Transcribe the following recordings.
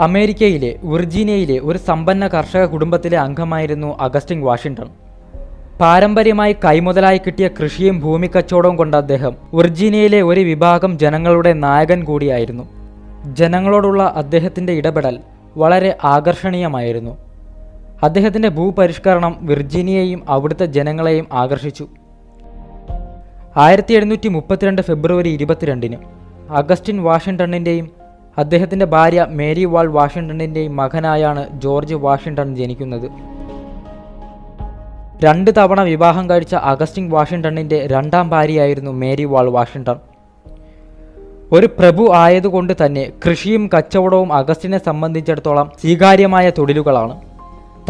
അമേരിക്കയിലെ വിർജീനിയയിലെ ഒരു സമ്പന്ന കർഷക കുടുംബത്തിലെ അംഗമായിരുന്നു അഗസ്റ്റിൻ വാഷിംഗ്ടൺ പാരമ്പര്യമായി കൈമുതലായി കിട്ടിയ കൃഷിയും ഭൂമിക്കച്ചവടവും കൊണ്ട് അദ്ദേഹം വിർജീനിയയിലെ ഒരു വിഭാഗം ജനങ്ങളുടെ നായകൻ കൂടിയായിരുന്നു. ജനങ്ങളോടുള്ള അദ്ദേഹത്തിന്റെ ഇടപെടൽ വളരെ ആകർഷണീയമായിരുന്നു. അദ്ദേഹത്തിന്റെ ഭൂപരിഷ്കരണം വിർജീനിയയെയും അവിടുത്തെ ജനങ്ങളെയും ആകർഷിച്ചു. ആയിരത്തി എഴുന്നൂറ്റി മുപ്പത്തിരണ്ട് ഫെബ്രുവരി ഇരുപത്തിരണ്ടിന് അഗസ്റ്റിൻ വാഷിംഗ്ടണിന്റെയും അദ്ദേഹത്തിന്റെ ഭാര്യ മേരി വാൾ വാഷിങ്ടണിന്റെ മകനായാണ് ജോർജ് വാഷിങ്ടൺ ജനിക്കുന്നത്. രണ്ട് തവണ വിവാഹം കഴിച്ച അഗസ്റ്റിൻ വാഷിങ്ടണിന്റെ രണ്ടാം ഭാര്യയായിരുന്നു മേരി വാൾ വാഷിങ്ടൺ. ഒരു പ്രഭു ആയതുകൊണ്ട് തന്നെ കൃഷിയും കച്ചവടവും അഗസ്റ്റിനെ സംബന്ധിച്ചിടത്തോളം സ്വീകാര്യമായ തൊഴിലുകളാണ്.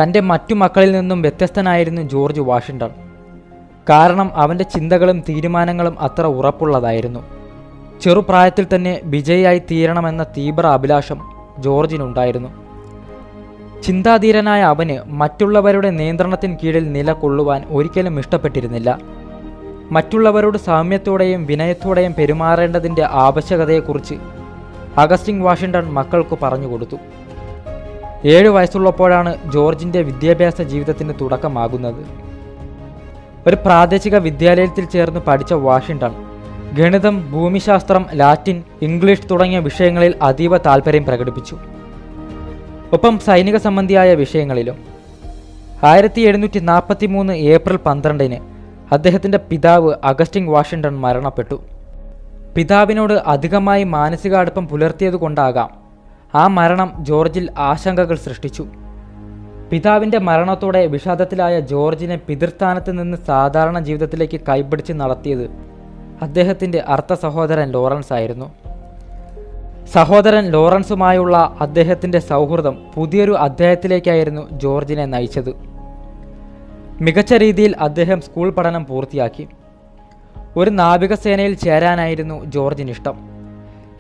തന്റെ മറ്റു മക്കളിൽ നിന്നും വ്യത്യസ്തനായിരുന്നു ജോർജ് വാഷിങ്ടൺ. കാരണം അവന്റെ ചിന്തകളും തീരുമാനങ്ങളും അത്ര ഉറപ്പുള്ളതായിരുന്നു. ചെറുപ്രായത്തിൽ തന്നെ വിജയിയായി തീരണമെന്ന തീവ്ര അഭിലാഷം ജോർജിനുണ്ടായിരുന്നു. ചിന്താധീരനായ അവന് മറ്റുള്ളവരുടെ നിയന്ത്രണത്തിന് കീഴിൽ നിലകൊള്ളുവാൻ ഒരിക്കലും ഇഷ്ടപ്പെട്ടിരുന്നില്ല. മറ്റുള്ളവരോട് സാമ്യത്തോടെയും വിനയത്തോടെയും പെരുമാറേണ്ടതിന്റെ ആവശ്യകതയെക്കുറിച്ച് അഗസ്റ്റിൻ വാഷിംഗ്ടൺ മക്കൾക്ക് പറഞ്ഞുകൊടുത്തു ഏഴ് വയസ്സുള്ളപ്പോഴാണ് ജോർജിന്റെ വിദ്യാഭ്യാസ ജീവിതത്തിന് തുടക്കമാകുന്നത്. ഒരു പ്രാദേശിക വിദ്യാലയത്തിൽ ചേർന്ന് പഠിച്ച വാഷിംഗ്ടൺ ഗണിതം ഭൂമിശാസ്ത്രം ലാറ്റിൻ ഇംഗ്ലീഷ് തുടങ്ങിയ വിഷയങ്ങളിൽ അതീവ താൽപ്പര്യം പ്രകടിപ്പിച്ചു. ഒപ്പം സൈനിക സംബന്ധിയായ വിഷയങ്ങളിലും. ആയിരത്തി എഴുന്നൂറ്റി നാൽപ്പത്തി മൂന്ന് ഏപ്രിൽ പന്ത്രണ്ടിന് അദ്ദേഹത്തിന്റെ പിതാവ് അഗസ്റ്റിൻ വാഷിംഗ്ടൺ മരണപ്പെട്ടു. പിതാവിനോട് അധികമായി മാനസിക അടുപ്പം പുലർത്തിയതുകൊണ്ടാകാം ആ മരണം ജോർജിൽ ആശങ്കകൾ സൃഷ്ടിച്ചു. പിതാവിന്റെ മരണത്തോടെ വിഷാദത്തിലായ ജോർജിനെ പിതൃസ്ഥാനത്ത് നിന്ന് സാധാരണ ജീവിതത്തിലേക്ക് കൈപിടിച്ച് നടത്തിയത് അദ്ദേഹത്തിന്റെ അർത്ഥ സഹോദരൻ ലോറൻസ് ആയിരുന്നു. സഹോദരൻ ലോറൻസുമായുള്ള അദ്ദേഹത്തിന്റെ സൗഹൃദം പുതിയൊരു അധ്യായത്തിലേക്കായിരുന്നു ജോർജിനെ നയിച്ചത്. മികച്ച രീതിയിൽ അദ്ദേഹം സ്കൂൾ പഠനം പൂർത്തിയാക്കി. ഒരു നാവികസേനയിൽ ചേരാനായിരുന്നു ജോർജിന് ഇഷ്ടം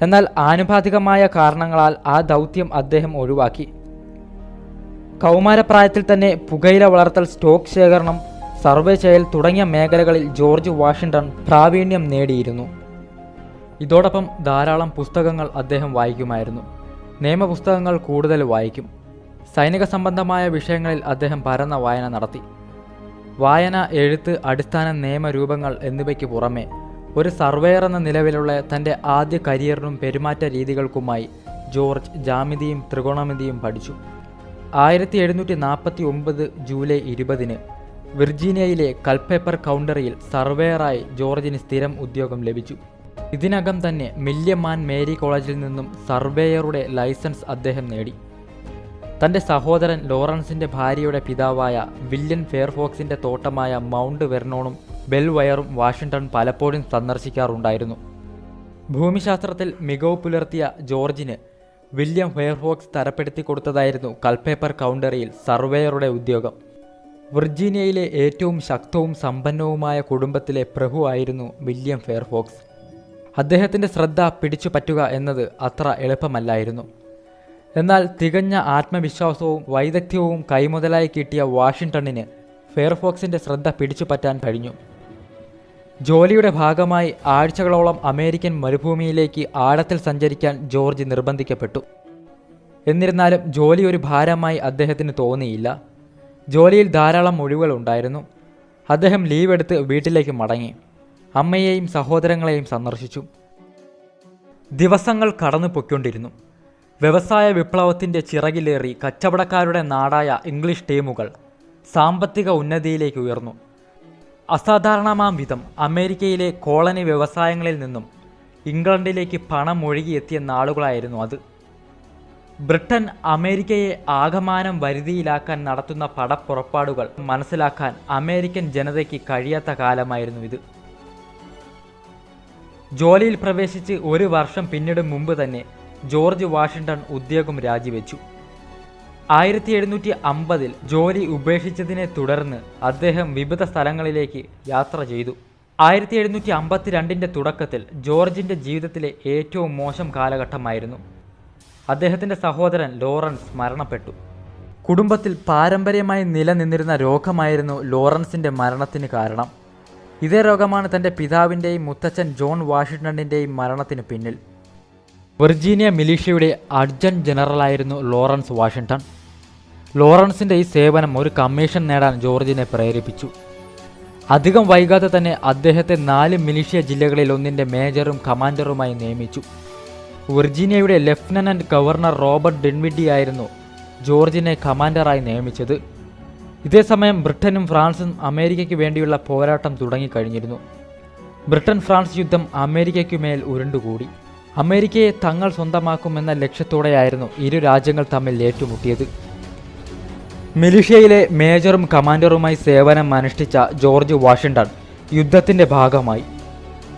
എന്നാൽ ആനുപാതികമായ കാരണങ്ങളാൽ ആ ദൗത്യം അദ്ദേഹം ഒഴിവാക്കി. കൗമാരപ്രായത്തിൽ തന്നെ പുകയില വളർത്തൽ സ്റ്റോക്ക് ശേഖരണം സർവേ തുടങ്ങിയ മേഖലകളിൽ ജോർജ് വാഷിംഗ്ടൺ പ്രാവീണ്യം നേടിയിരുന്നു. ഇതോടൊപ്പം ധാരാളം പുസ്തകങ്ങൾ അദ്ദേഹം വായിക്കുമായിരുന്നു. നിയമപുസ്തകങ്ങൾ കൂടുതൽ വായിക്കും. സൈനിക സംബന്ധമായ വിഷയങ്ങളിൽ അദ്ദേഹം പരന്ന വായന നടത്തി. വായന എഴുത്ത് അടിസ്ഥാന നിയമരൂപങ്ങൾ എന്നിവയ്ക്ക് പുറമെ ഒരു സർവേയർ എന്ന നിലവിലുള്ള തന്റെ ആദ്യ കരിയറിനും പെരുമാറ്റ രീതികൾക്കുമായി ജോർജ് ജാമിതിയും ത്രികോണമിതിയും പഠിച്ചു. ആയിരത്തി എഴുന്നൂറ്റി നാൽപ്പത്തി ഒമ്പത് ജൂലൈ ഇരുപതിന് വിർജീനിയയിലെ കൽപേപ്പർ കൗണ്ടറിയിൽ സർവേയറായി ജോർജിന് സ്ഥിരം ഉദ്യോഗം ലഭിച്ചു. ഇതിനകം തന്നെ മില്യമാൻ മേരി കോളേജിൽ നിന്നും സർവേയറുടെ ലൈസൻസ് അദ്ദേഹം നേടി. തന്റെ സഹോദരൻ ലോറൻസിന്റെ ഭാര്യയുടെ പിതാവായ വില്യൻ ഫെയർഫോക്സിന്റെ തോട്ടമായ മൗണ്ട് വെർണോണും ബെൽവയറും വാഷിംഗ്ടൺ പലപ്പോഴും സന്ദർശിക്കാറുണ്ടായിരുന്നു. ഭൂമിശാസ്ത്രത്തിൽ മികവ് പുലർത്തിയ ജോർജിന് വില്യം ഫെയർഫോക്സ് തരപ്പെടുത്തി കൊടുത്തതായിരുന്നു കൽപേപ്പർ കൗണ്ടറിയിൽ സർവേയറുടെ ഉദ്യോഗം. വിർജീനിയയിലെ ഏറ്റവും ശക്തവും സമ്പന്നവുമായ കുടുംബത്തിലെ പ്രഭുവായിരുന്നു വില്യം ഫെയർഫോക്സ്. അദ്ദേഹത്തിന്റെ ശ്രദ്ധ പിടിച്ചു പറ്റുക എന്നത് അത്ര എളുപ്പമല്ലായിരുന്നു. എന്നാൽ തികഞ്ഞ ആത്മവിശ്വാസവും വൈദഗ്ധ്യവും കൈമുതലായി കിട്ടിയ വാഷിംഗ്ടണിന് ഫെയർഫോക്സിന്റെ ശ്രദ്ധ പിടിച്ചു പറ്റാൻ കഴിഞ്ഞു. ജോലിയുടെ ഭാഗമായി ആഴ്ചകളോളം അമേരിക്കൻ മരുഭൂമിയിലേക്ക് ആഴത്തിൽ സഞ്ചരിക്കാൻ ജോർജ് നിർബന്ധിക്കപ്പെട്ടു. എന്നിരുന്നാലും ജോലി ഒരു ഭാരമായി അദ്ദേഹത്തിന് തോന്നിയില്ല. ജോലിയിൽ ധാരാളം ഒഴിവുകളുണ്ടായിരുന്നു അദ്ദേഹം ലീവ് എടുത്ത് വീട്ടിലേക്ക് മടങ്ങി. അമ്മയെയും സഹോദരങ്ങളെയും സന്ദർശിച്ചു. ദിവസങ്ങൾ കടന്നു പൊയ്ക്കൊണ്ടിരുന്നു. വ്യവസായ വിപ്ലവത്തിന്റെ ചിറകിലേറി കച്ചവടക്കാരുടെ നാടായ ഇംഗ്ലീഷ് ടീമുകൾ സാമ്പത്തിക ഉന്നതിയിലേക്ക് ഉയർന്നു. അസാധാരണമാം വിധം അമേരിക്കയിലെ കോളനി വ്യവസായങ്ങളിൽ നിന്നും ഇംഗ്ലണ്ടിലേക്ക് പണം ഒഴുകിയെത്തിയ നാളുകളായിരുന്നു അത്. ബ്രിട്ടൻ അമേരിക്കയെ ആകമാനം വരുതിയിലാക്കാൻ നടത്തുന്ന പടപ്പുറപ്പാടുകൾ മനസ്സിലാക്കാൻ അമേരിക്കൻ ജനതയ്ക്ക് കഴിയാത്ത കാലമായിരുന്നു ഇത്. ജോലിയിൽ പ്രവേശിച്ച് ഒരു വർഷം പിന്നിടും മുമ്പ് തന്നെ ജോർജ് വാഷിംഗ്ടൺ ഉദ്യോഗം രാജിവെച്ചു. ആയിരത്തി എഴുന്നൂറ്റി അമ്പതിൽ ജോലി ഉപേക്ഷിച്ചതിനെ തുടർന്ന് അദ്ദേഹം വിവിധ സ്ഥലങ്ങളിലേക്ക് യാത്ര ചെയ്തു. ആയിരത്തി എഴുന്നൂറ്റി അമ്പത്തിരണ്ടിന്റെ തുടക്കത്തിൽ ജോർജിന്റെ ജീവിതത്തിലെ ഏറ്റവും മോശം കാലഘട്ടമായിരുന്നു. അദ്ദേഹത്തിന്റെ സഹോദരൻ ലോറൻസ് മരണപ്പെട്ടു. കുടുംബത്തിൽ പാരമ്പര്യമായി നിലനിന്നിരുന്ന രോഗമായിരുന്നു ലോറൻസിന്റെ മരണത്തിന് കാരണം. ഇതേ രോഗമാണ് തന്റെ പിതാവിന്റെയും മുത്തച്ഛൻ ജോൺ വാഷിംഗ്ടണിന്റെയും മരണത്തിന് പിന്നിൽ. വെർജീനിയ മിലീഷ്യയുടെ അഡ്ജന്റ് ജനറലായിരുന്നു ലോറൻസ് വാഷിങ്ടൺ. ലോറൻസിന്റെ ഈ സേവനം ഒരു കമ്മീഷൻ നേടാൻ ജോർജിനെ പ്രേരിപ്പിച്ചു. അധികം വൈകാതെ തന്നെ അദ്ദേഹത്തെ നാല് മിലീഷ്യ ജില്ലകളിൽ ഒന്നിന്റെ മേജറും കമാൻഡറുമായി നിയമിച്ചു. വെർജീനിയയുടെ ലെഫ്റ്റനന്റ് ഗവർണർ റോബർട്ട് ഡെൻവിഡി ആയിരുന്നു ജോർജിനെ കമാൻഡറായി നിയമിച്ചത്. ഇതേസമയം ബ്രിട്ടനും ഫ്രാൻസും അമേരിക്കയ്ക്ക് വേണ്ടിയുള്ള പോരാട്ടം തുടങ്ങിക്കഴിഞ്ഞിരുന്നു. ബ്രിട്ടൻ ഫ്രാൻസ് യുദ്ധം അമേരിക്കയ്ക്കുമേൽ ഉരുണ്ടുകൂടി. അമേരിക്കയെ തങ്ങൾ സ്വന്തമാക്കുമെന്ന ലക്ഷ്യത്തോടെയായിരുന്നു ഇരു രാജ്യങ്ങൾ തമ്മിൽ ഏറ്റുമുട്ടിയത്. മിലിഷ്യയിലെ മേജറും കമാൻഡറുമായി സേവനം അനുഷ്ഠിച്ച ജോർജ് വാഷിംഗ്ടൺ യുദ്ധത്തിന്റെ ഭാഗമായി.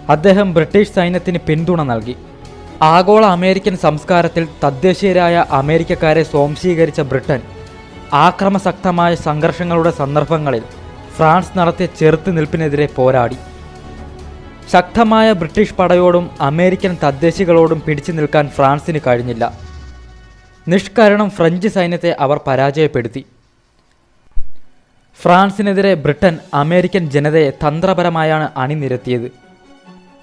അദ്ദേഹം ബ്രിട്ടീഷ് സൈന്യത്തിന് പിന്തുണ നൽകി. ആഗോള അമേരിക്കൻ സംസ്കാരത്തിൽ തദ്ദേശീയരായ അമേരിക്കക്കാരെ സ്വാംശീകരിച്ച ബ്രിട്ടൻ ആക്രമസക്തമായ സംഘർഷങ്ങളുടെ സന്ദർഭങ്ങളിൽ ഫ്രാൻസ് നടത്തിയ ചെറുത്തുനിൽപ്പിനെതിരെ പോരാടി. ശക്തമായ ബ്രിട്ടീഷ് പടയോടും അമേരിക്കൻ തദ്ദേശികളോടും പിടിച്ചു നിൽക്കാൻ ഫ്രാൻസിന് കഴിഞ്ഞില്ല. നിഷ്കരണം ഫ്രഞ്ച് സൈന്യത്തെ അവർ പരാജയപ്പെടുത്തി. ഫ്രാൻസിനെതിരെ ബ്രിട്ടൻ അമേരിക്കൻ ജനതയെ തന്ത്രപരമായാണ് അണിനിരത്തിയത്.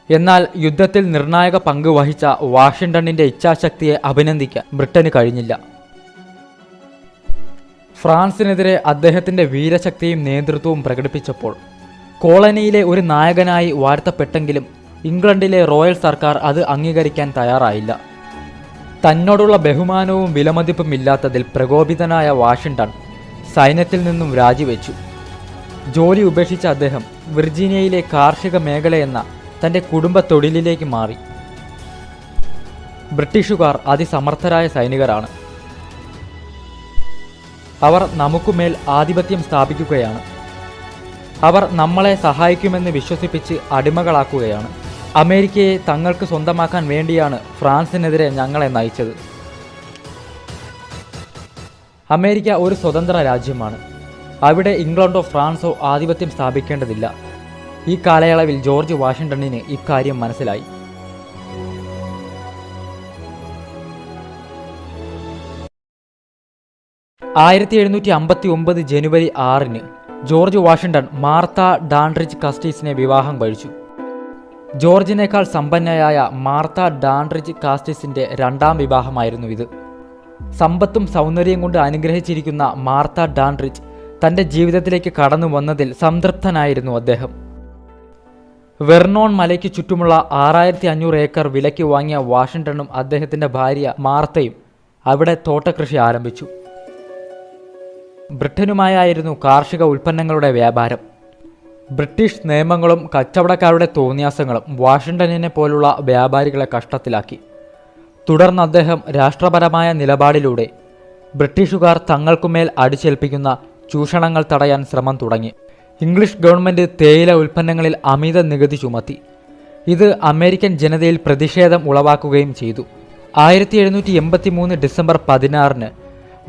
എന്നാൽ യുദ്ധത്തിൽ നിർണായക പങ്ക് വഹിച്ച വാഷിംഗ്ടണിന്റെ ഇച്ഛാശക്തിയെ അഭിനന്ദിക്കാൻ ബ്രിട്ടന് കഴിഞ്ഞില്ല. ഫ്രാൻസിനെതിരെ അദ്ദേഹത്തിന്റെ വീരശക്തിയും നേതൃത്വവും പ്രകടിപ്പിച്ചപ്പോൾ കോളനിയിലെ ഒരു നായകനായി വാഴ്ത്തപ്പെട്ടെങ്കിലും ഇംഗ്ലണ്ടിലെ റോയൽ സർക്കാർ അത് അംഗീകരിക്കാൻ തയ്യാറായില്ല. തന്നോടുള്ള ബഹുമാനവും വിലമതിപ്പും ഇല്ലാത്തതിൽ പ്രകോപിതനായ വാഷിംഗ്ടൺ സൈന്യത്തിൽ നിന്നും രാജിവെച്ചു. ജോലി ഉപേക്ഷിച്ച അദ്ദേഹം വിർജീനിയയിലെ കാർഷിക മേഖലയെന്ന തന്റെ കുടുംബ തൊഴിലിലേക്ക് മാറി. ബ്രിട്ടീഷുകാർ അതിസമർത്ഥരായ സൈനികരാണ്. അവർ നമുക്കുമേൽ ആധിപത്യം സ്ഥാപിക്കുകയാണ്. അവർ നമ്മളെ സഹായിക്കുമെന്ന് വിശ്വസിപ്പിച്ച് അടിമകളാക്കുകയാണ്. അമേരിക്കയെ തങ്ങൾക്ക് സ്വന്തമാക്കാൻ വേണ്ടിയാണ് ഫ്രാൻസിനെതിരെ ഞങ്ങളെ നയിച്ചത്. അമേരിക്ക ഒരു സ്വതന്ത്ര രാജ്യമാണ്. അവിടെ ഇംഗ്ലണ്ടോ ഫ്രാൻസോ ആധിപത്യം സ്ഥാപിക്കേണ്ടതില്ല. ഈ കാലയളവിൽ ജോർജ് വാഷിംഗ്ടണിന് ഇക്കാര്യം മനസ്സിലായി. ആയിരത്തി എഴുന്നൂറ്റി അമ്പത്തി ഒമ്പത് ജനുവരി ആറിന് ജോർജ് വാഷിംഗ്ടൺ മാർത്ത ഡാൻഡ്രിജ് കാസ്റ്റീസിനെ വിവാഹം കഴിച്ചു. ജോർജിനേക്കാൾ സമ്പന്നയായ മാർത്ത ഡാൻഡ്രിജ് കാസ്റ്റീസിന്റെ രണ്ടാം വിവാഹമായിരുന്നു ഇത്. സമ്പത്തും സൗന്ദര്യം കൊണ്ട് അനുഗ്രഹിച്ചിരിക്കുന്ന മാർത്ത ഡാൻഡ്രിജ് തന്റെ ജീവിതത്തിലേക്ക് കടന്നു വന്നതിൽ സംതൃപ്തനായിരുന്നു അദ്ദേഹം. വെർണോൺ മലയ്ക്ക് ചുറ്റുമുള്ള ആറായിരത്തി അഞ്ഞൂറ് ഏക്കർ വിലയ്ക്ക് വാങ്ങിയ വാഷിംഗ്ടണും അദ്ദേഹത്തിന്റെ ഭാര്യ മാർത്തയും അവിടെ തോട്ടകൃഷി ആരംഭിച്ചു. ബ്രിട്ടനുമായായിരുന്നു കാർഷിക ഉൽപ്പന്നങ്ങളുടെ വ്യാപാരം. ബ്രിട്ടീഷ് നിയമങ്ങളും കച്ചവടക്കാരുടെ തോന്നിയാസങ്ങളും വാഷിംഗ്ടണിനെ പോലുള്ള വ്യാപാരികളെ കഷ്ടത്തിലാക്കി. തുടർന്ന് അദ്ദേഹം രാഷ്ട്രപരമായ നിലപാടിലൂടെ ബ്രിട്ടീഷുകാർ തങ്ങൾക്കുമേൽ അടിച്ചേൽപ്പിക്കുന്ന ചൂഷണങ്ങൾ തടയാൻ ശ്രമം തുടങ്ങി. ഇംഗ്ലീഷ് ഗവൺമെന്റ് തേയില ഉൽപ്പന്നങ്ങളിൽ അമിത നികുതി ചുമത്തി. ഇത് അമേരിക്കൻ ജനതയിൽ പ്രതിഷേധം ഉളവാക്കുകയും ചെയ്തു. ആയിരത്തി എഴുന്നൂറ്റി എൺപത്തി മൂന്ന് ഡിസംബർ പതിനാറിന്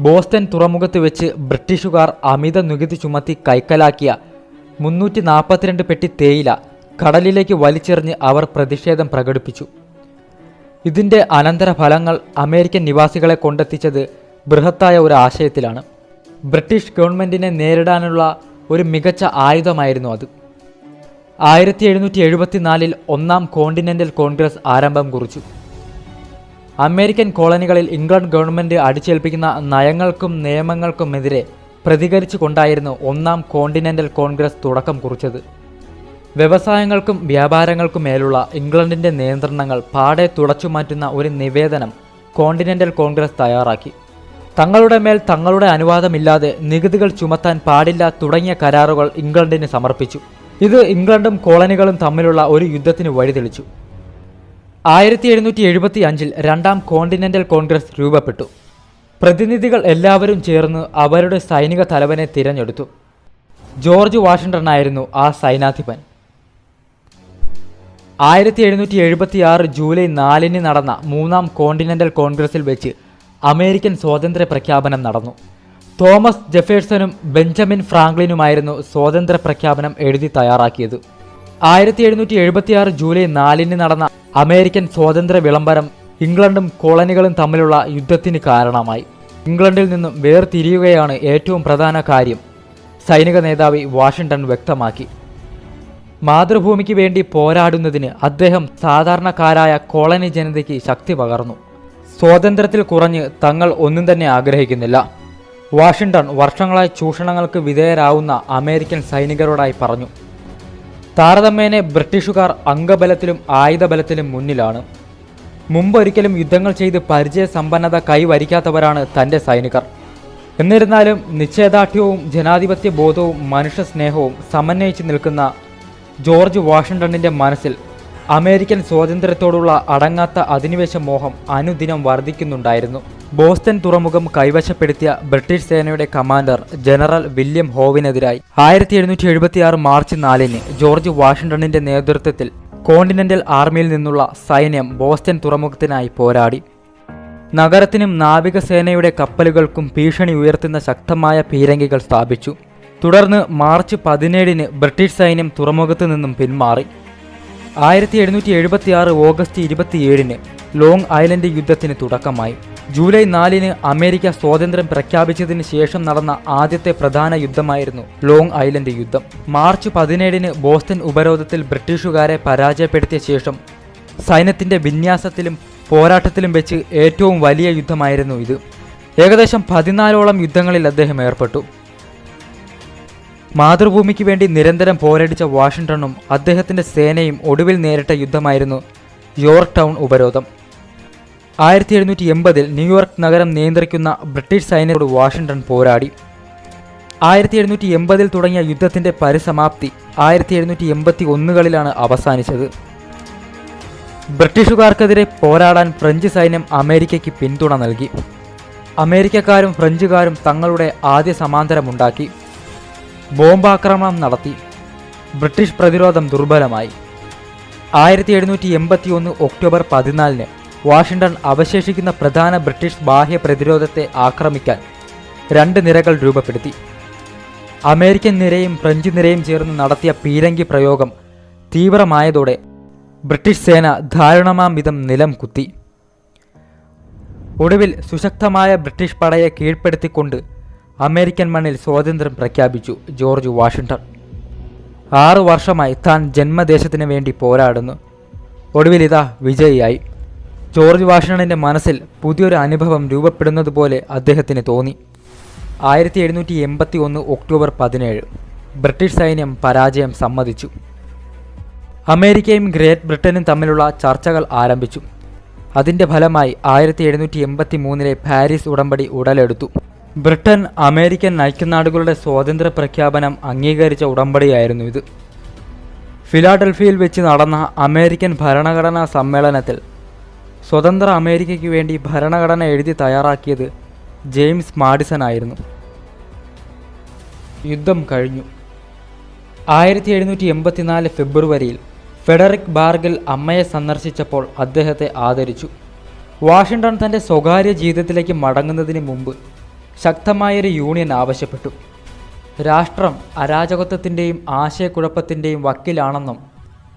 ബോസ്റ്റൺ തുറമുഖത്ത് വെച്ച് ബ്രിട്ടീഷുകാർ അമിത നികുതി ചുമത്തി കൈക്കലാക്കിയ മുന്നൂറ്റി നാൽപ്പത്തിരണ്ട് പെട്ടി തേയില കടലിലേക്ക് വലിച്ചെറിഞ്ഞ് അവർ പ്രതിഷേധം പ്രകടിപ്പിച്ചു. ഇതിന്റെ അനന്തരഫലങ്ങൾ അമേരിക്കൻ നിവാസികളെ കൊണ്ടെത്തിച്ചത് ബൃഹത്തായ ഒരു ആശയത്തിലാണ്. ബ്രിട്ടീഷ് ഗവൺമെന്റിനെ നേരിടാനുള്ള ഒരു മികച്ച ആയുധമായിരുന്നു അത്. ആയിരത്തി എഴുന്നൂറ്റി എഴുപത്തിനാലിൽ ഒന്നാം കോണ്ടിനെന്റൽ കോൺഗ്രസ് ആരംഭം കുറിച്ചു. അമേരിക്കൻ കോളനികളിൽ ഇംഗ്ലണ്ട് ഗവൺമെന്റ് അടിച്ചേൽപ്പിക്കുന്ന നയങ്ങൾക്കും നിയമങ്ങൾക്കുമെതിരെ പ്രതികരിച്ചുകൊണ്ടായിരുന്നു ഒന്നാം കോണ്ടിനെന്റൽ കോൺഗ്രസ് തുടക്കം കുറിച്ചത്. വ്യവസായങ്ങൾക്കും വ്യാപാരങ്ങൾക്കും മേലുള്ള ഇംഗ്ലണ്ടിന്റെ നിയന്ത്രണങ്ങൾ പാടെ തുടച്ചുമാറ്റുന്ന ഒരു നിവേദനം കോണ്ടിനെന്റൽ കോൺഗ്രസ് തയ്യാറാക്കി. തങ്ങളുടെ മേൽ തങ്ങളുടെ അനുവാദമില്ലാതെ നികുതികൾ ചുമത്താൻ പാടില്ല തുടങ്ങിയ കരാറുകൾ ഇംഗ്ലണ്ടിന് സമർപ്പിച്ചു. ഇത് ഇംഗ്ലണ്ടും കോളനികളും തമ്മിലുള്ള ഒരു യുദ്ധത്തിന് വഴിതെളിച്ചു. ആയിരത്തി എഴുന്നൂറ്റി എഴുപത്തി അഞ്ചിൽ രണ്ടാം കോണ്ടിനെന്റൽ കോൺഗ്രസ് രൂപപ്പെട്ടു. പ്രതിനിധികൾ എല്ലാവരും ചേർന്ന് അവരുടെ സൈനിക തലവനെ തിരഞ്ഞെടുത്തു. ജോർജ് ആയിരുന്നു ആ സൈനാധിപൻ. ആയിരത്തി എഴുന്നൂറ്റി എഴുപത്തി ആറ് ജൂലൈ നാലിന് നടന്ന മൂന്നാം കോണ്ടിനെന്റൽ കോൺഗ്രസിൽ വെച്ച് അമേരിക്കൻ സ്വാതന്ത്ര്യ പ്രഖ്യാപനം നടന്നു. തോമസ് ജെഫേഴ്സണും ബെഞ്ചമിൻ ഫ്രാങ്ക്ലിനുമായിരുന്നു സ്വാതന്ത്ര്യ പ്രഖ്യാപനം എഴുതി തയ്യാറാക്കിയത്. ആയിരത്തി എഴുന്നൂറ്റി എഴുപത്തിയാറ് ജൂലൈ നാലിന് നടന്ന അമേരിക്കൻ സ്വാതന്ത്ര്യ വിളംബരം ഇംഗ്ലണ്ടും കോളനികളും തമ്മിലുള്ള യുദ്ധത്തിന് കാരണമായി. ഇംഗ്ലണ്ടിൽ നിന്നും വേർതിരിയുകയാണ് ഏറ്റവും പ്രധാന കാര്യം സൈനിക നേതാവ് വാഷിംഗ്ടൺ വ്യക്തമാക്കി. മാതൃഭൂമിക്ക് വേണ്ടി പോരാടുന്നതിന് അദ്ദേഹം സാധാരണക്കാരായ കോളനി ജനതയ്ക്ക് ശക്തി പകർന്നു. സ്വാതന്ത്ര്യത്തിൽ കുറഞ്ഞ് തങ്ങൾ ഒന്നും തന്നെ ആഗ്രഹിക്കുന്നില്ല. വാഷിംഗ്ടൺ വർഷങ്ങളായി ചൂഷണങ്ങൾക്ക് വിധേയരാവുന്ന അമേരിക്കൻ സൈനികരോടായി പറഞ്ഞു. താരതമ്യേന ബ്രിട്ടീഷുകാർ അംഗബലത്തിലും ആയുധബലത്തിലും മുന്നിലാണ്. മുമ്പൊരിക്കലും യുദ്ധങ്ങൾ ചെയ്ത് പരിചയസമ്പന്നത കൈവരിക്കാത്തവരാണ് തന്റെ സൈനികർ. എന്നിരുന്നാലും നിശ്ചയദാർഢ്യവും ജനാധിപത്യ ബോധവും മനുഷ്യ സ്നേഹവും സമന്വയിച്ച് നിൽക്കുന്ന ജോർജ് വാഷിങ്ടണിന്റെ മനസ്സിൽ അമേരിക്കൻ സ്വാതന്ത്ര്യത്തോടുള്ള അടങ്ങാത്ത അധിനിവേശ മോഹം അനുദിനം വർദ്ധിക്കുന്നുണ്ടായിരുന്നു ബോസ്റ്റൺ തുറമുഖം കൈവശപ്പെടുത്തിയ ബ്രിട്ടീഷ് സേനയുടെ കമാൻഡർ ജനറൽ വില്യം ഹോവിനെതിരായി ആയിരത്തി എഴുന്നൂറ്റി എഴുപത്തിയാറ് മാർച്ച് നാലിന് ജോർജ് വാഷിംഗ്ടണിന്റെ നേതൃത്വത്തിൽ കോണ്ടിനെന്റൽ ആർമിയിൽ നിന്നുള്ള സൈന്യം ബോസ്റ്റൺ തുറമുഖത്തിനായി പോരാടി. നഗരത്തിനും നാവികസേനയുടെ കപ്പലുകൾക്കും ഭീഷണി ഉയർത്തുന്ന ശക്തമായ പീരങ്കികൾ സ്ഥാപിച്ചു. തുടർന്ന് മാർച്ച് പതിനേഴിന് ബ്രിട്ടീഷ് സൈന്യം തുറമുഖത്തു നിന്നും പിന്മാറി. ആയിരത്തി എഴുന്നൂറ്റി എഴുപത്തി ആറ് ഓഗസ്റ്റ് ഇരുപത്തിയേഴിന് ലോങ് ഐലൻഡ് യുദ്ധത്തിന് തുടക്കമായി. ജൂലൈ നാലിന് അമേരിക്ക സ്വാതന്ത്ര്യം പ്രഖ്യാപിച്ചതിന് ശേഷം നടന്ന ആദ്യത്തെ പ്രധാന യുദ്ധമായിരുന്നു ലോങ് ഐലൻഡ് യുദ്ധം. മാർച്ച് പതിനേഴിന് ബോസ്റ്റൺ ഉപരോധത്തിൽ ബ്രിട്ടീഷുകാരെ പരാജയപ്പെടുത്തിയ ശേഷം സൈന്യത്തിന്റെ വിന്യാസത്തിലും പോരാട്ടത്തിലും വെച്ച് ഏറ്റവും വലിയ യുദ്ധമായിരുന്നു ഇത്. ഏകദേശം പതിനാലോളം യുദ്ധങ്ങളിൽ അദ്ദേഹം ഏർപ്പെട്ടു. മാതൃഭൂമിക്ക് വേണ്ടി നിരന്തരം പോരടിച്ച വാഷിംഗ്ടണും അദ്ദേഹത്തിന്റെ സേനയും ഒടുവിൽ നേരിട്ട യുദ്ധമായിരുന്നു യോർക്ക് ടൗൺ ഉപരോധം. ആയിരത്തി എഴുന്നൂറ്റി എൺപതിൽ ന്യൂയോർക്ക് നഗരം നിയന്ത്രിക്കുന്ന ബ്രിട്ടീഷ് സൈന്യത്തോട് വാഷിംഗ്ടൺ പോരാടി. ആയിരത്തി എഴുന്നൂറ്റി എൺപതിൽ തുടങ്ങിയ യുദ്ധത്തിന്റെ പരിസമാപ്തി ആയിരത്തി എഴുന്നൂറ്റി എൺപത്തി ഒന്നുകളിലാണ് അവസാനിച്ചത്. ബ്രിട്ടീഷുകാർക്കെതിരെ പോരാടാൻ ഫ്രഞ്ച് സൈന്യം അമേരിക്കയ്ക്ക് പിന്തുണ നൽകി. അമേരിക്കക്കാരും ഫ്രഞ്ചുകാരും തങ്ങളുടെ ആദ്യ സമാന്തരമുണ്ടാക്കി. ബോംബാക്രമണം നടത്തി. ബ്രിട്ടീഷ് പ്രതിരോധം ദുർബലമായി. ആയിരത്തി എഴുന്നൂറ്റി എൺപത്തി ഒന്ന് ഒക്ടോബർ പതിനാലിന് വാഷിംഗ്ടൺ അവശേഷിക്കുന്ന പ്രധാന ബ്രിട്ടീഷ് ബാഹ്യ പ്രതിരോധത്തെ ആക്രമിക്കാൻ രണ്ട് നിരകൾ രൂപപ്പെടുത്തി. അമേരിക്കൻ നിരയും ഫ്രഞ്ച് നിരയും ചേർന്ന് നടത്തിയ പീരങ്കി പ്രയോഗം തീവ്രമായതോടെ ബ്രിട്ടീഷ് സേന ധാരുണമാം വിധം നിലം കുത്തി. ഒടുവിൽ സുശക്തമായ ബ്രിട്ടീഷ് പടയെ കീഴ്പ്പെടുത്തിക്കൊണ്ട് അമേരിക്കൻ മണ്ണിൽ സ്വാതന്ത്ര്യം പ്രഖ്യാപിച്ചു ജോർജ് വാഷിംഗ്ടൺ ആറു വർഷമായി താൻ ജന്മദേശത്തിന് വേണ്ടി പോരാടുന്നു. ഒടുവിൽ ഇതാ വിജയിയായി. ജോർജ് വാഷിങ്ടണിന്റെ മനസ്സിൽ പുതിയൊരു അനുഭവം രൂപപ്പെടുന്നത് പോലെ അദ്ദേഹത്തിന് തോന്നി. ആയിരത്തി എഴുന്നൂറ്റി എൺപത്തി ഒന്ന് ഒക്ടോബർ പതിനേഴ് ബ്രിട്ടീഷ് സൈന്യം പരാജയം സമ്മതിച്ചു. അമേരിക്കയും ഗ്രേറ്റ് ബ്രിട്ടനും തമ്മിലുള്ള ചർച്ചകൾ ആരംഭിച്ചു. അതിന്റെ ഫലമായി ആയിരത്തി എഴുന്നൂറ്റി എൺപത്തി മൂന്നിലെ പാരീസ് ഉടമ്പടി ഉടലെടുത്തു. ബ്രിട്ടൻ അമേരിക്കൻ ഐക്യനാടുകളുടെ സ്വാതന്ത്ര്യ പ്രഖ്യാപനം അംഗീകരിച്ച ഉടമ്പടിയായിരുന്നു ഇത്. ഫിലാഡൽഫിയയിൽ വെച്ച് നടന്ന അമേരിക്കൻ ഭരണഘടനാ സമ്മേളനത്തിൽ സ്വതന്ത്ര അമേരിക്കയ്ക്ക് വേണ്ടി ഭരണഘടന എഴുതി തയ്യാറാക്കിയത് ജെയിംസ് മാഡിസൺ ആയിരുന്നു. യുദ്ധം കഴിഞ്ഞു. ആയിരത്തി എഴുന്നൂറ്റി എൺപത്തിനാല് ഫെബ്രുവരിയിൽ ഫെഡറിക് ബാർഗിൽ അമ്മയെ സന്ദർശിച്ചപ്പോൾ അദ്ദേഹത്തെ ആദരിച്ചു. വാഷിംഗ്ടൺ തന്റെ സ്വകാര്യ ജീവിതത്തിലേക്ക് മടങ്ങുന്നതിന് മുമ്പ് ശക്തമായൊരു യൂണിയൻ ആവശ്യപ്പെട്ടു. രാഷ്ട്രം അരാജകത്വത്തിന്റെയും ആശയക്കുഴപ്പത്തിന്റെയും വക്കിലാണെന്നും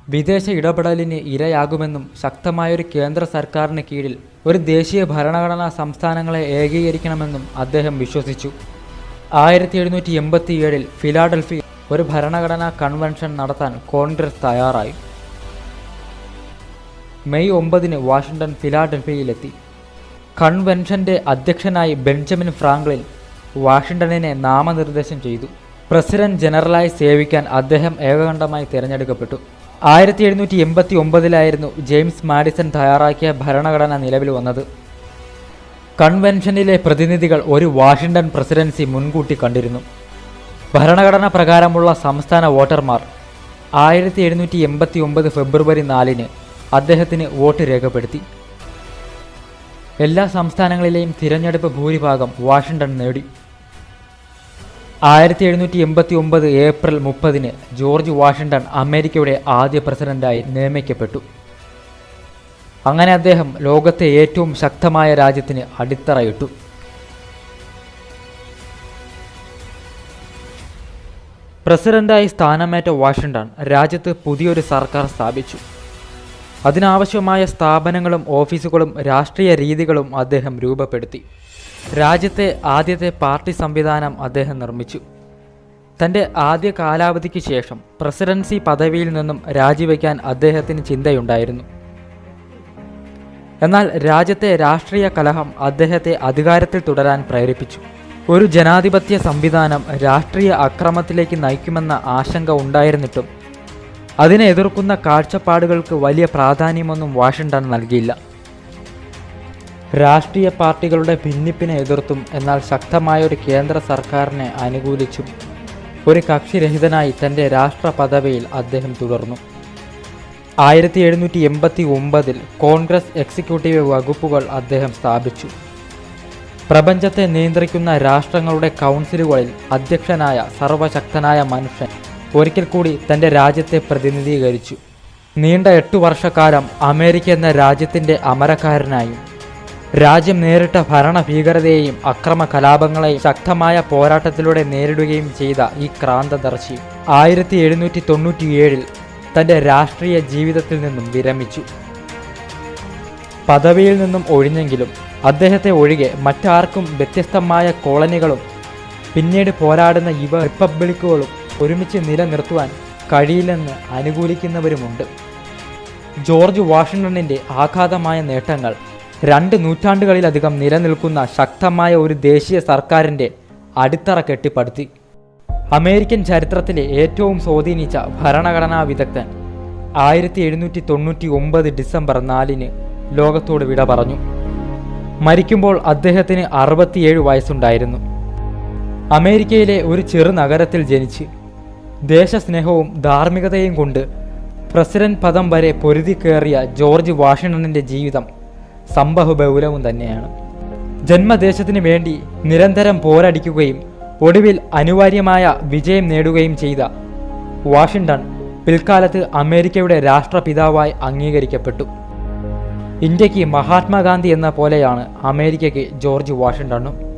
വിദേശ ഇടപെടലിന് ഇരയാകുമെന്നും ശക്തമായൊരു കേന്ദ്ര സർക്കാരിന് കീഴിൽ ഒരു ദേശീയ ഭരണഘടനാ സംസ്ഥാനങ്ങളെ ഏകീകരിക്കണമെന്നും അദ്ദേഹം വിശ്വസിച്ചു. ആയിരത്തി എഴുന്നൂറ്റി എൺപത്തിയേഴിൽ ഫിലാഡൽഫി ഒരു ഭരണഘടനാ കൺവെൻഷൻ നടത്താൻ കോൺഗ്രസ് തയ്യാറായി. മെയ് ഒമ്പതിന് വാഷിംഗ്ടൺ ഫിലാഡൽഫിയയിലെത്തി കൺവെൻഷന്റെ അധ്യക്ഷനായി ബെഞ്ചമിൻ ഫ്രാങ്ക്ലിൻ വാഷിംഗ്ടണിനെ നാമനിർദ്ദേശം ചെയ്തു. പ്രസിഡന്റ് ജനറലായി സേവിക്കാൻ അദ്ദേഹം ഏകകണ്ഠമായി തിരഞ്ഞെടുക്കപ്പെട്ടു. ആയിരത്തി എഴുന്നൂറ്റി എൺപത്തി ഒമ്പതിലായിരുന്നു ജെയിംസ് മാഡിസൺ തയ്യാറാക്കിയ ഭരണഘടന നിലവിൽ വന്നത്. കൺവെൻഷനിലെ പ്രതിനിധികൾ ഒരു വാഷിംഗ്ടൺ പ്രസിഡൻസി മുൻകൂട്ടി കണ്ടിരുന്നു. ഭരണഘടന പ്രകാരമുള്ള സംസ്ഥാന വോട്ടർമാർ ആയിരത്തി എഴുന്നൂറ്റി എൺപത്തി ഒമ്പത് ഫെബ്രുവരി നാലിന് അദ്ദേഹത്തിന് വോട്ട് രേഖപ്പെടുത്തി. എല്ലാ സംസ്ഥാനങ്ങളിലെയും തിരഞ്ഞെടുപ്പ് ഭൂരിഭാഗം വാഷിംഗ്ടൺ നേടി. ആയിരത്തി എഴുന്നൂറ്റി എൺപത്തി ഒമ്പത് ഏപ്രിൽ മുപ്പതിന് ജോർജ് വാഷിംഗ്ടൺ അമേരിക്കയുടെ ആദ്യ പ്രസിഡന്റായി നിയമിക്കപ്പെട്ടു. അങ്ങനെ അദ്ദേഹം ലോകത്തെ ഏറ്റവും ശക്തമായ രാജ്യത്തിന് അടിത്തറയിട്ടു. പ്രസിഡന്റായി സ്ഥാനമേറ്റ വാഷിംഗ്ടൺ രാജ്യത്ത് പുതിയൊരു സർക്കാർ സ്ഥാപിച്ചു. അതിനാവശ്യമായ സ്ഥാപനങ്ങളും ഓഫീസുകളും രാഷ്ട്രീയ രീതികളും അദ്ദേഹം രൂപപ്പെടുത്തി. രാജ്യത്തെ ആദ്യത്തെ പാർട്ടി സംവിധാനം അദ്ദേഹം നിർമ്മിച്ചു. തന്റെ ആദ്യ കാലാവധിക്ക് ശേഷം പ്രസിഡൻസി പദവിയിൽ നിന്നും രാജിവെക്കാൻ അദ്ദേഹത്തിന് ചിന്തയുണ്ടായിരുന്നു. എന്നാൽ രാജ്യത്തെ രാഷ്ട്രീയ കലഹം അദ്ദേഹത്തെ അധികാരത്തിൽ തുടരാൻ പ്രേരിപ്പിച്ചു. ഒരു ജനാധിപത്യ സംവിധാനം രാഷ്ട്രീയ അക്രമത്തിലേക്ക് നയിക്കുമെന്ന ആശങ്ക ഉണ്ടായിരുന്നിട്ടും അതിനെ എതിർക്കുന്ന കാഴ്ചപ്പാടുകൾക്ക് വലിയ പ്രാധാന്യമൊന്നും വാഷിംഗ്ടൺ നൽകിയില്ല. രാഷ്ട്രീയ പാർട്ടികളുടെ ഭിന്നിപ്പിനെ എതിർത്തും എന്നാൽ ശക്തമായ ഒരു കേന്ദ്ര സർക്കാരിനെ അനുകൂലിച്ചും ഒരു കക്ഷിരഹിതനായി തന്റെ രാഷ്ട്ര പദവിയിൽ അദ്ദേഹം തുടർന്നു. ആയിരത്തി എഴുന്നൂറ്റി എൺപത്തി ഒമ്പതിൽ കോൺഗ്രസ് എക്സിക്യൂട്ടീവ് വകുപ്പുകൾ അദ്ദേഹം സ്ഥാപിച്ചു. പ്രപഞ്ചത്തെ നിയന്ത്രിക്കുന്ന രാഷ്ട്രങ്ങളുടെ കൗൺസിലുകളിൽ അധ്യക്ഷനായ സർവശക്തനായ മനുഷ്യൻ ഒരിക്കൽ കൂടി തന്റെ രാജ്യത്തെ പ്രതിനിധീകരിച്ചു. നീണ്ട എട്ടു വർഷക്കാലം അമേരിക്ക എന്ന രാജ്യത്തിന്റെ അമരക്കാരനായും. രാജ്യം നേരിട്ട ഭരണ ഭരണഭീകരതയെയും അക്രമ കലാപങ്ങളെയും ശക്തമായ പോരാട്ടത്തിലൂടെ നേരിടുകയും ചെയ്ത ഈ ക്രാന്തദർശി ആയിരത്തി എഴുന്നൂറ്റി തൊണ്ണൂറ്റിയേഴിൽ തന്റെ രാഷ്ട്രീയ ജീവിതത്തിൽ നിന്നും വിരമിച്ചു. പദവിയിൽ നിന്നും ഒഴിഞ്ഞെങ്കിലും അദ്ദേഹത്തെ ഒഴികെ മറ്റാർക്കും വ്യത്യസ്തമായ കോളനികളും പിന്നീട് പോരാടുന്ന യുവ റിപ്പബ്ലിക്കുകളും ഒരുമിച്ച് നിലനിർത്തുവാൻ കഴിയില്ലെന്ന് അനുകൂലിക്കുന്നവരുമുണ്ട്. ജോർജ് വാഷിംഗ്ടണിന്റെ ആഘാതമായ നേട്ടങ്ങൾ രണ്ട് നൂറ്റാണ്ടുകളിലധികം നിലനിൽക്കുന്ന ശക്തമായ ഒരു ദേശീയ സർക്കാരിന്റെ അടിത്തറ കെട്ടിപ്പടുത്തി. അമേരിക്കൻ ചരിത്രത്തിലെ ഏറ്റവും സ്വാധീനിച്ച ഭരണഘടനാ വിദഗ്ധൻ ആയിരത്തി എഴുന്നൂറ്റി തൊണ്ണൂറ്റി ഒമ്പത് ഡിസംബർ നാലിന് ലോകത്തോട് വിട പറഞ്ഞു. മരിക്കുമ്പോൾ അദ്ദേഹത്തിന് അറുപത്തിയേഴ് വയസ്സുണ്ടായിരുന്നു. അമേരിക്കയിലെ ഒരു ചെറു നഗരത്തിൽ ജനിച്ച് ദേശസ്നേഹവും ധാർമ്മികതയും കൊണ്ട് പ്രസിഡന്റ് പദം വരെ പൊരുതി കയറിയ ജോർജ് വാഷിംഗ്ടണിന്റെ ജീവിതം സംഭവബഹുലവും തന്നെയാണ്. ജന്മദേശത്തിന് വേണ്ടി നിരന്തരം പോരടിക്കുകയും ഒടുവിൽ അനിവാര്യമായ വിജയം നേടുകയും ചെയ്ത വാഷിംഗ്ടൺ പിൽക്കാലത്ത് അമേരിക്കയുടെ രാഷ്ട്രപിതാവായി അംഗീകരിക്കപ്പെട്ടു. ഇന്ത്യയ്ക്ക് മഹാത്മാഗാന്ധി എന്ന പോലെയാണ് അമേരിക്കയ്ക്ക് ജോർജ് വാഷിംഗ്ടണും.